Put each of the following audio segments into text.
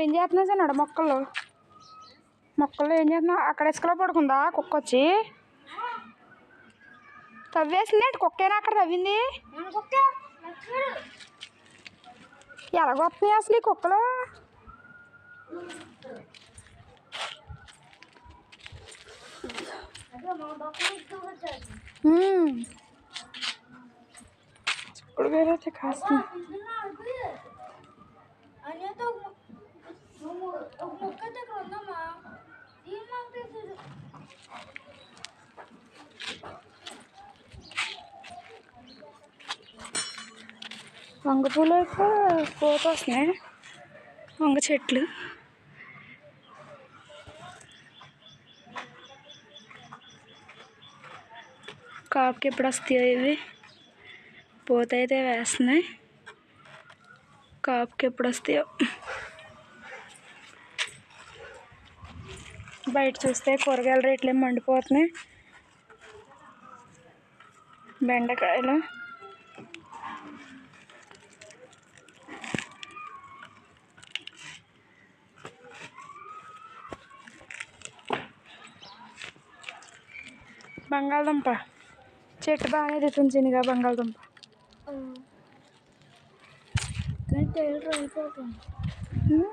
ఏం చేస్తున్నావు చిన్నాడు మొక్కలు? మొక్కలు ఏం చేస్తున్నావు? అక్కడ ఇసుకలో పడుకుందా కుక్క వచ్చి తవ్వేసింది కుక్కేనా అక్కడ తవ్వింది? ఎలాగ వస్తున్నాయి అసలు ఈ కుక్కలు? ఇప్పుడు వేరే కాస్తుంది వంగ పూలు అయితే పూత వస్తున్నాయి? వంగ చెట్లు. కాపుకి ఎప్పుడు వస్తాయో ఇవి? పూత అయితే వేస్తున్నాయి. కాపుకి ఎప్పుడు వస్తాయో? బయట చూస్తే కూరగాయల రేట్లు ఏమి మండిపోతున్నాయి. బెండకాయలు. బంగాళదుంప. చెట్టు బాగానే ఎదుగుతుంది చిన్నగా బంగాళదుంప. ఉమ్.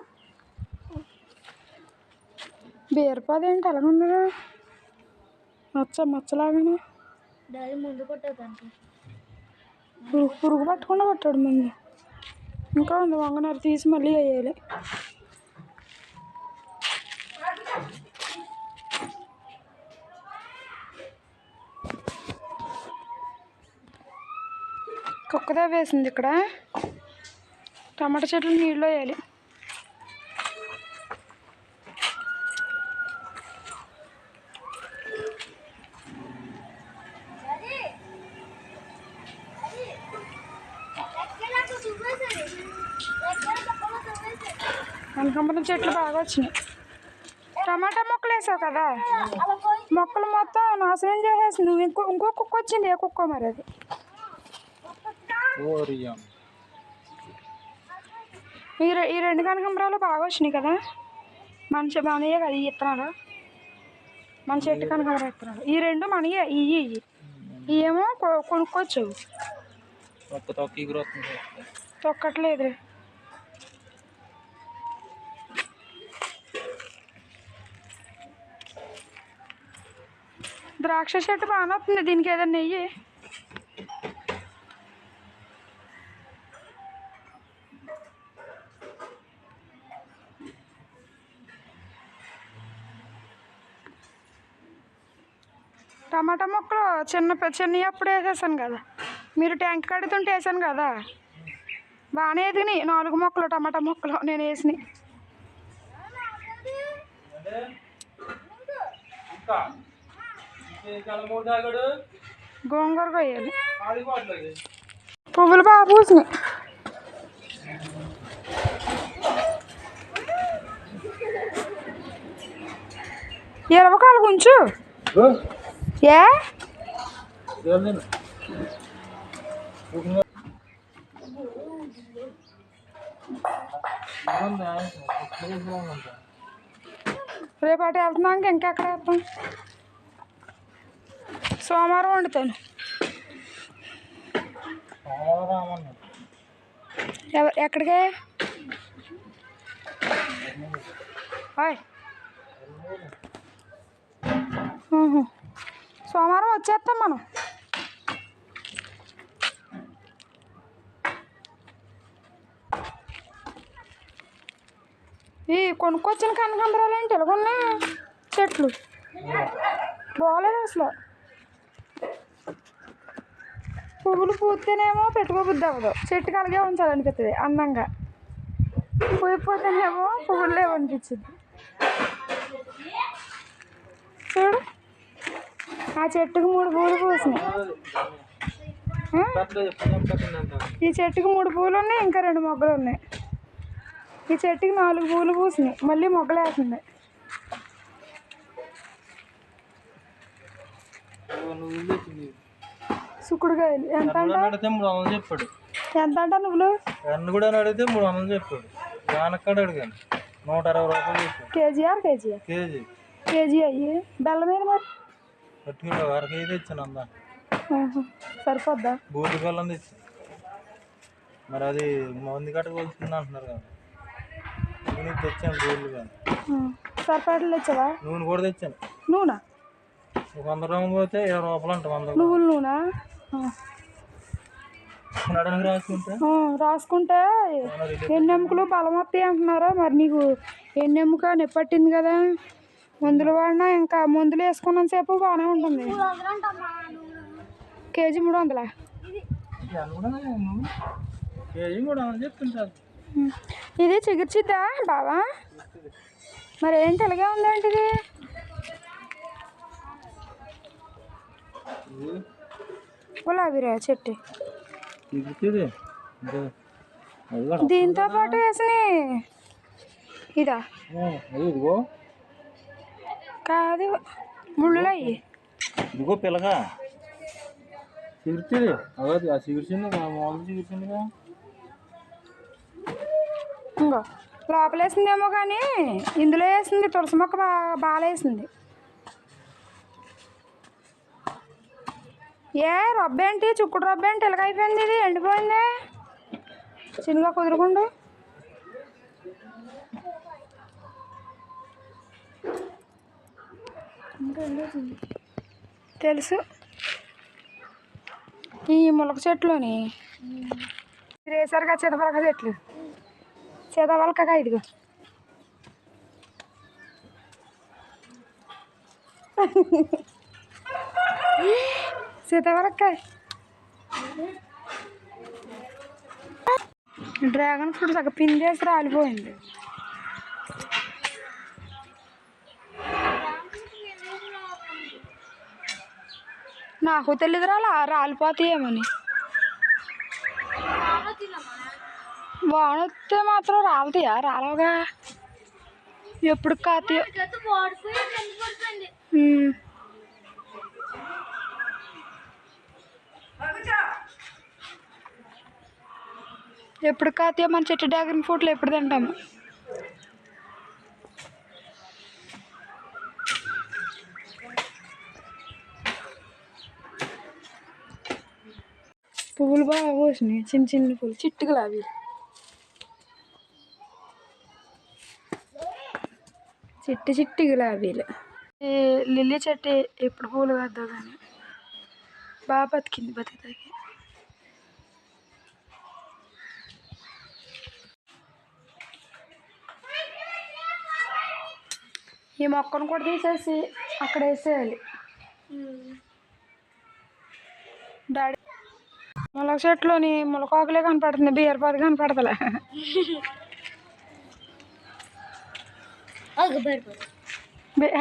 బీరపాదు ఏంటి అలాగుందా మచ్చ మచ్చలాగానే. డాడీ ముందు కొట్టేదానికి పురుగు పురుగు పట్టకుండా కొట్టాడు ముందు ఇంకా ఉంది వంగనర తీసి మళ్ళీ వేయాలి. కుక్కదా వేసింది ఇక్కడ. టమాటా చెట్లు నీళ్ళు వేయాలి. కనకాంబరం చెట్లు బాగా వచ్చినాయి. టమాటా మొక్కలు వేసావు కదా? మొక్కలు మొత్తం నాశనం చేసేసి నువ్వు ఇంకో ఇంకో కుక్క వచ్చింది. ఏ కుక్క మరి అది? ఈ రెండు కనకాంబరాలు బాగా వచ్చినాయి కదా? మంచి మనయే కదా ఈ ఇత్తనాలు? మన చెట్టు కనకాంబరం ఇత్తనాలు. ఈ రెండు మనయే. ఇవి ఇవి కొ- కొనుక్కోవచ్చు. తొక్కట్లేదు ద్రాక్ష చెట్టు బాగానే వస్తుంది దీనికి ఏదైనా నెయ్యి? టమాటా మొక్కలు చిన్న పె- చిన్నవి అప్పుడు వేసేసాను కదా. మీరు ట్యాంక్ కడుతుంటే వేసాను కదా. బాగానే ఎదిగినాయి నాలుగు మొక్కలు టమాటా మొక్కలు నేను వేసినాయి. గోంగూర కొయ్యాలి పువ్వులు బాగా పూసినాయి. ఇరవకాలు కొంచెం ఏ? రేపటి వెళ్తున్నాక ఇంకెక్కడ వేస్తాం సోమవారం వండుతాను. ఎవ- ఎక్కడికి? హాయ్ సోమవారం వచ్చేస్తాం మనం. ఈ కొనుక్కొచ్చిన కనకాంబరాలు ఏంటి? ఎలాగున్నాయి? చెట్లు. బాగలేదు అసలు పువ్వులు పూస్తేనేమో పెట్టుకోబుద్ది అవ్వదు. కలిగే ఉంచాలనిపిస్తుంది అందంగా. పూయిపోతేనేమో పువ్వులు లేవనిపించింది చూడు. ఆ చెట్టుకు మూడు పూలు పూసినాయి. ఈ చెట్టుకు మూడు పూలు ఉన్నాయి ఇంకా రెండు మొగ్గలు ఉన్నాయి ఈ చెట్టుకి నాలుగు పూలు పూసినాయి మళ్ళీ మొగ్గలు వేస్తుంది సుక్కుడుకాయలు ఎంత అంట? మూడు వందలు చెప్పాడు. ఎంత అంట నువ్వులు ఎన్న కూడా అడిగితే మూడు వందలు చెప్పాడు. జానక్కడ అడిగాను. నూట అరవై రూపాయలు చెప్పాను KG or KG KG. KG అయ్యి బెల్లం మీద మరి? పట్టు కిలో అర కేజీ తెచ్చాను అందా. సరిపోద్దా? బూడి బెల్లం తెచ్చి. మరి అది మంది కట్ట కొలుస్తుంది అంటున్నారు కదా. నేను తెచ్చాను బూర్లు కానీ. సరిపడలు తెచ్చావా? నూనె కూడా తెచ్చాను. నూనె? ఒక వంద గ్రాములు పోతే ఇరవై రూపాయలు అంట వంద. నువ్వుల నూనె? రాసుకుంటే? ఆ, రాసుకుంటే ఎన్ని ఎముకలు బలం వస్తాయి అంటున్నారా? మరి నీకు ఎన్ని ఎముక నొప్పి పట్టింది కదా. మందులు వాడినా ఇంకా మందులు వేసుకున్నంత సేపు బాగానే ఉంటుంది. కేజీ మూడు వందలా. ఇది చిగుర్చిద్దా బావా? మరి ఏంటి ఇలాగే ఉందేంటి ఇది గులాబీరా చెట్టు దీంతో పాటు వేసిన ఇదా? కాదు ముళ్ళులు అయ్యి ఇదిగో పిల్లగా చిగురుతుంది అదే ఆ చిగురిచింది మామూలు చిగురిచిందిగా ఇంకో లోపల వేసిందేమో కానీ ఇందులో వేసింది తులసి మొక్క బాగా వేసింది ఏ రబ్బ ఏంటి చుక్కుడు రబ్బ ఏంటి ఇలాగ ఇది? ఎండిపోయింది? చిన్నగా కుదురుకుండు. తెలుసు. ఈ ములక చెట్లుని. వేసారుగా చిన్నపలక చెట్లు? సీతాఫలకాయ ఇదిగో. సీతాఫలకాయ డ్రాగన్ ఫ్రూట్ సగం పిండేసి రాలిపోయింది. నాకు తెలియదు రాలా రాలిపోతాయేమని. వాన వస్తే మాత్రం రాలుతాయా? రాలవుగా. ఎప్పుడు కాతాయో. ఎప్పుడు కాతాయో మన చెట్టు డ్రాగన్ ఫ్రూట్లు ఎప్పుడు తింటాము పువ్వులు బాగా పోసినాయి చిన్న చిన్న పువ్వులు చిట్టుకులు అవి. చిట్టి చిట్టి గులాబీలు ఈ లిల్లీ చెట్టు ఎప్పుడు పూలు కాద్దో కానీ బాగా బతికింది బతికి ఈ మొక్కను కూడా తీసేసి అక్కడ వేసేయాలి. డాడీ ములక చెట్లోని ములకాకులే కనపడుతుంది బీరపాదు కనపడతలే.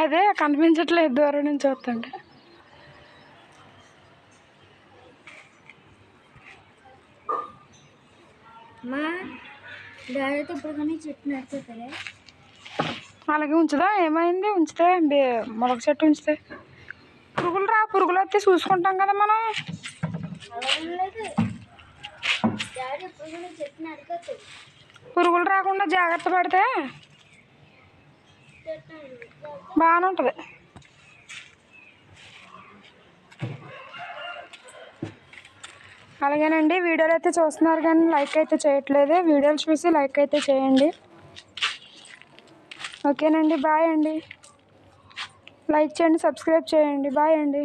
అదే కనిపించట్లేదు దూరం నుంచి చూస్తుంటే మా డాడీతో ఇప్పుడు కానీ చెట్టు నడుచుతారే అలాగే ఉంచుదా? ఏమైంది? ఉంచితే మొలక చెట్టు ఉంచితే. పురుగులు రా పురుగులు వస్తే చూసుకుంటాం కదా మనం. పురుగులు రాకుండా జాగ్రత్త పడితే బాగానే ఉంటుంది. అలాగేనండి. వీడియోలు అయితే చూస్తున్నారు కానీ లైక్ అయితే చేయట్లేదు. వీడియోలు చూసి లైక్ అయితే చేయండి. ఓకేనండి బాయ్ అండి. లైక్ చేయండి సబ్స్క్రైబ్ చేయండి బాయ్ అండి.